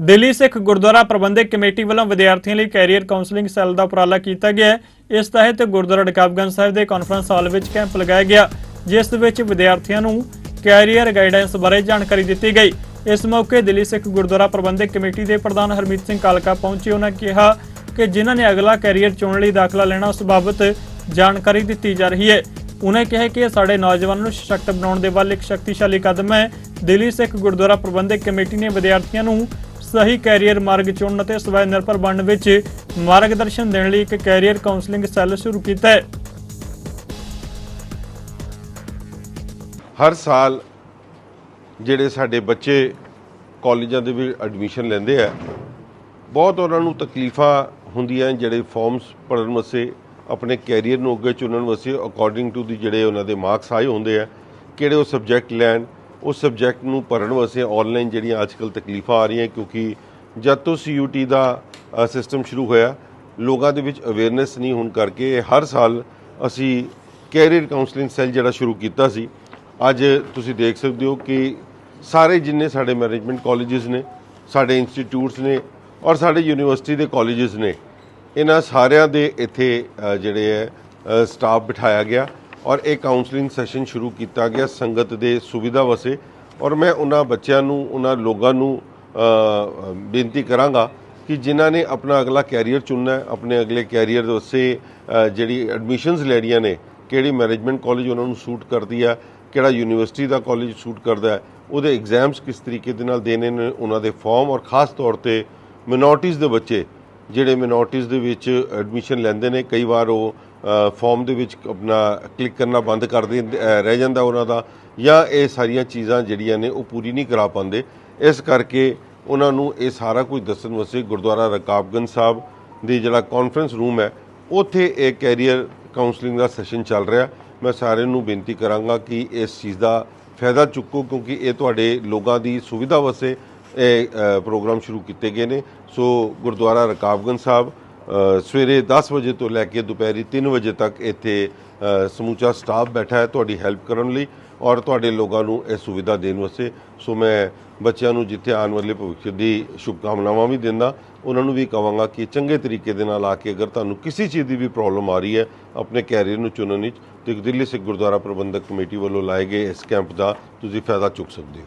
Delhi Sikh Gurdwara Prabandhak committee ਵੱਲੋਂ ਵਿਦਿਆਰਥੀਆਂ ਲਈ ਕੈਰੀਅਰ ਕਾਉਂਸਲਿੰਗ ਸੈੱਲ ਦਾ ਉਪਰਾਲਾ ਕੀਤਾ ਗਿਆ ਹੈ। ਇਸ ਤਹਿਤ ਗੁਰਦੁਆਰਾ ਰਕਾਬਗੰਜ ਸਾਹਿਬ ਦੇ ਕਾਨਫਰੰਸ ਹਾਲ ਵਿੱਚ ਕੈਂਪ ਲਗਾਇਆ ਗਿਆ, ਜਿਸ ਵਿੱਚ ਵਿਦਿਆਰਥੀਆਂ ਨੂੰ ਕੈਰੀਅਰ ਗਾਈਡੈਂਸ ਬਾਰੇ ਜਾਣਕਾਰੀ ਦਿੱਤੀ ਗਈ। ਇਸ ਮੌਕੇ ਦਿੱਲੀ ਸਿੱਖ ਗੁਰਦੁਆਰਾ ਪ੍ਰਬੰਧਕ ਕਮੇਟੀ ਦੇ ਪ੍ਰਧਾਨ ਹਰਮੀਤ ਸਿੰਘ ਕਾਲਕਾ ਪਹੁੰਚੇ। ਉਹਨਾਂ ਕਿਹਾ ਕਿ ਜਿਨ੍ਹਾਂ ਨੇ ਅਗਲਾ ਕੈਰੀਅਰ ਚੁਣਨ ਲਈ ਦਾਖਲਾ ਲੈਣਾ, ਉਸ ਬਾਬਤ ਜਾਣਕਾਰੀ ਦਿੱਤੀ ਜਾ ਰਹੀ ਹੈ। ਉਹਨਾਂ ਕਿਹਾ ਕਿ ਇਹ ਸਾਡੇ ਨੌਜਵਾਨਾਂ ਨੂੰ ਸਸ਼ਕਤ ਬਣਾਉਣ ਦੇ ਵੱਲ ਇੱਕ ਸ਼ਕਤੀਸ਼ਾਲੀ ਕਦਮ ਹੈ। ਦਿੱਲੀ ਸਿੱਖ ਗੁਰਦੁਆਰਾ ਪ੍ਰਬੰਧਕ ਕਮੇਟੀ ਨੇ ਵਿਦਿਆਰਥੀਆਂ ਨੂੰ ਸਹੀ ਕੈਰੀਅਰ ਮਾਰਗ ਚੁਣਨ ਅਤੇ ਸਵੈ ਨਿਰਭਰ ਬਣਨ ਵਿੱਚ ਮਾਰਗਦਰਸ਼ਨ ਦੇਣ ਲਈ ਇੱਕ ਕੈਰੀਅਰ ਕਾਉਂਸਲਿੰਗ ਸੈੱਲ ਸ਼ੁਰੂ ਕੀਤਾ ਹੈ। ਹਰ ਸਾਲ ਜਿਹੜੇ ਸਾਡੇ ਬੱਚੇ ਕਾਲਜਾਂ ਦੇ ਵਿੱਚ ਐਡਮਿਸ਼ਨ ਲੈਂਦੇ ਆ, ਬਹੁਤ ਉਹਨਾਂ ਨੂੰ ਤਕਲੀਫਾਂ ਹੁੰਦੀਆਂ ਜਿਹੜੇ ਫਾਰਮਸ ਭਰਨ ਵਾਸਤੇ, ਆਪਣੇ ਕੈਰੀਅਰ ਨੂੰ ਅੱਗੇ ਚੁਣਨ ਵਾਸਤੇ ਅਕੋਰਡਿੰਗ ਟੂ ਦੀ ਜਿਹੜੇ ਉਹਨਾਂ ਦੇ ਮਾਰਕਸ ਆਏ ਹੁੰਦੇ ਆ, ਕਿਹੜੇ ਉਹ ਸਬਜੈਕਟ ਲੈਣ ਉਸ ਸਬਜੈਕਟ ਨੂੰ ਭਰਨ ਵਾਸਤੇ ਆਨਲਾਈਨ ਜਿਹੜੀਆਂ ਅੱਜਕੱਲ ਤਕਲੀਫਾਂ ਆ ਰਹੀਆਂ, ਕਿਉਂਕਿ ਜਦ ਤੋਂ ਸੀਯੂਟੀ ਦਾ ਸਿਸਟਮ ਸ਼ੁਰੂ ਹੋਇਆ, ਲੋਕਾਂ ਦੇ ਵਿੱਚ ਅਵੇਅਰਨੈਸ ਨਹੀਂ ਹੋਣ ਕਰਕੇ ਹਰ ਸਾਲ ਅਸੀਂ ਕੈਰੀਅਰ ਕਾਉਂਸਲਿੰਗ ਸੈੱਲ ਜਿਹੜਾ ਸ਼ੁਰੂ ਕੀਤਾ ਸੀ, ਅੱਜ ਤੁਸੀਂ ਦੇਖ ਸਕਦੇ ਹੋ ਕਿ ਸਾਰੇ ਜਿੰਨੇ ਸਾਡੇ ਮੈਨੇਜਮੈਂਟ ਕਾਲਜਸ ਨੇ, ਸਾਡੇ ਇੰਸਟੀਚਿਊਟਸ ਨੇ ਔਰ ਸਾਡੇ ਯੂਨੀਵਰਸਿਟੀ ਦੇ ਕਾਲਜਸ ਨੇ, ਇਹਨਾਂ ਸਾਰਿਆਂ ਦੇ ਇੱਥੇ ਜਿਹੜੇ ਹੈ ਸਟਾਫ ਬਿਠਾਇਆ ਗਿਆ। ਔਰ ਇਹ ਕਾਉਂਸਲਿੰਗ ਸੈਸ਼ਨ ਸ਼ੁਰੂ ਕੀਤਾ ਗਿਆ ਸੰਗਤ ਦੇ ਸੁਵਿਧਾ ਵਾਸਤੇ। ਔਰ ਮੈਂ ਉਹਨਾਂ ਬੱਚਿਆਂ ਨੂੰ, ਉਹਨਾਂ ਲੋਕਾਂ ਨੂੰ ਬੇਨਤੀ ਕਰਾਂਗਾ ਕਿ ਜਿਨ੍ਹਾਂ ਨੇ ਆਪਣਾ ਅਗਲਾ ਕੈਰੀਅਰ ਚੁਣਨਾ ਹੈ, ਆਪਣੇ ਅਗਲੇ ਕੈਰੀਅਰ ਦੇ ਵਾਸਤੇ ਜਿਹੜੀ ਐਡਮਿਸ਼ਨਸ ਲੈਣੀਆਂ ਨੇ, ਕਿਹੜੀ ਮੈਨੇਜਮੈਂਟ ਕਾਲਜ ਉਹਨਾਂ ਨੂੰ ਸੂਟ ਕਰਦੀ ਆ ਕਿਹੜਾ ਯੂਨੀਵਰਸਿਟੀ ਦਾ ਕਾਲਜ ਸੂਟ ਕਰਦਾ ਹੈ, ਉਹਦੇ ਐਗਜ਼ਾਮਸ ਕਿਸ ਤਰੀਕੇ ਦੇ ਨਾਲ ਦੇਣੇ ਨੇ ਉਹਨਾਂ ਦੇ ਫਾਰਮ ਔਰ ਖਾਸ ਤੌਰ ਤੇ ਮਿਨੋਰਟੀਜ਼ ਦੇ ਬੱਚੇ ਜਿਹੜੇ ਮਿਨੋਰਟੀਜ਼ ਦੇ ਵਿੱਚ ਐਡਮਿਸ਼ਨ ਲੈਂਦੇ ਨੇ, ਕਈ ਵਾਰ ਉਹ ਫਾਰਮ ਦੇ ਵਿੱਚ ਆਪਣਾ ਕਲਿੱਕ ਕਰਨਾ ਬੰਦ ਕਰ ਦਿੰਦੇ ਰਹਿ ਜਾਂਦਾ ਉਹਨਾਂ ਦਾ ਜਾਂ ਇਹ ਸਾਰੀਆਂ ਚੀਜ਼ਾਂ ਜਿਹੜੀਆਂ ਨੇ ਉਹ ਪੂਰੀ ਨਹੀਂ ਕਰਾ ਪਾਉਂਦੇ। ਇਸ ਕਰਕੇ ਉਹਨਾਂ ਨੂੰ ਇਹ ਸਾਰਾ ਕੁਝ ਦੱਸਣ ਵਾਸਤੇ ਗੁਰਦੁਆਰਾ ਰਕਾਬਗੰਜ ਸਾਹਿਬ ਦੀ ਜਿਹੜਾ ਕਾਨਫਰੰਸ ਰੂਮ ਹੈ, ਉੱਥੇ ਇਹ ਕੈਰੀਅਰ ਕਾਉਂਸਲਿੰਗ ਦਾ ਸੈਸ਼ਨ ਚੱਲ ਰਿਹਾ। ਮੈਂ ਸਾਰਿਆਂ ਨੂੰ ਬੇਨਤੀ ਕਰਾਂਗਾ ਕਿ ਇਸ ਚੀਜ਼ ਦਾ ਫਾਇਦਾ ਚੁੱਕੋ ਕਿਉਂਕਿ ਇਹ ਤੁਹਾਡੇ ਲੋਕਾਂ ਦੀ ਸੁਵਿਧਾ ਵਾਸਤੇ ਇਹ ਪ੍ਰੋਗਰਾਮ ਸ਼ੁਰੂ ਕੀਤੇ ਗਏ ਨੇ। ਸੋ ਗੁਰਦੁਆਰਾ ਰਕਾਬਗੰਜ ਸਾਹਿਬ ਸਵੇਰੇ 10 ਵਜੇ ਤੋਂ ਲੈ ਕੇ ਦੁਪਹਿਰੀ 3 ਵਜੇ ਤੱਕ ਇੱਥੇ ਅ, ਸਮੂਚਾ ਸਟਾਫ ਬੈਠਾ ਹੈ ਤੁਹਾਡੀ ਹੈਲਪ ਕਰਨ ਲਈ ਔਰ ਤੁਹਾਡੇ ਲੋਕਾਂ ਨੂੰ ਇਹ ਸੁਵਿਧਾ ਦੇਣ ਵਾਸਤੇ। ਸੋ ਮੈਂ ਬੱਚਿਆਂ ਨੂੰ ਜਿੱਥੇ ਆਉਣ ਵਾਲੇ ਭਵਿੱਖ ਦੀ ਸ਼ੁਭਕਾਮਨਾਵਾਂ ਵੀ ਦਿੰਦਾ ਉਹਨਾਂ ਨੂੰ ਵੀ ਕਹਾਂਗਾ ਕਿ ਚੰਗੇ ਤਰੀਕੇ ਦੇ ਨਾਲ ਆ ਕੇ ਅਗਰ ਤੁਹਾਨੂੰ ਕਿਸੇ ਚੀਜ਼ ਦੀ ਵੀ ਪ੍ਰੋਬਲਮ ਆ ਰਹੀ ਹੈ ਆਪਣੇ ਕੈਰੀਅਰ ਨੂੰ ਚੁਣਨ ਵਿੱਚ ਤੇ ਦਿੱਲੀ ਸਿੱਖ ਗੁਰਦੁਆਰਾ ਪ੍ਰਬੰਧਕ ਕਮੇਟੀ ਵੱਲੋਂ ਲਾਏ ਗਏ ਇਸ ਕੈਂਪ ਦਾ ਤੁਸੀਂ ਫਾਇਦਾ ਚੁੱਕ ਸਕਦੇ ਹੋ।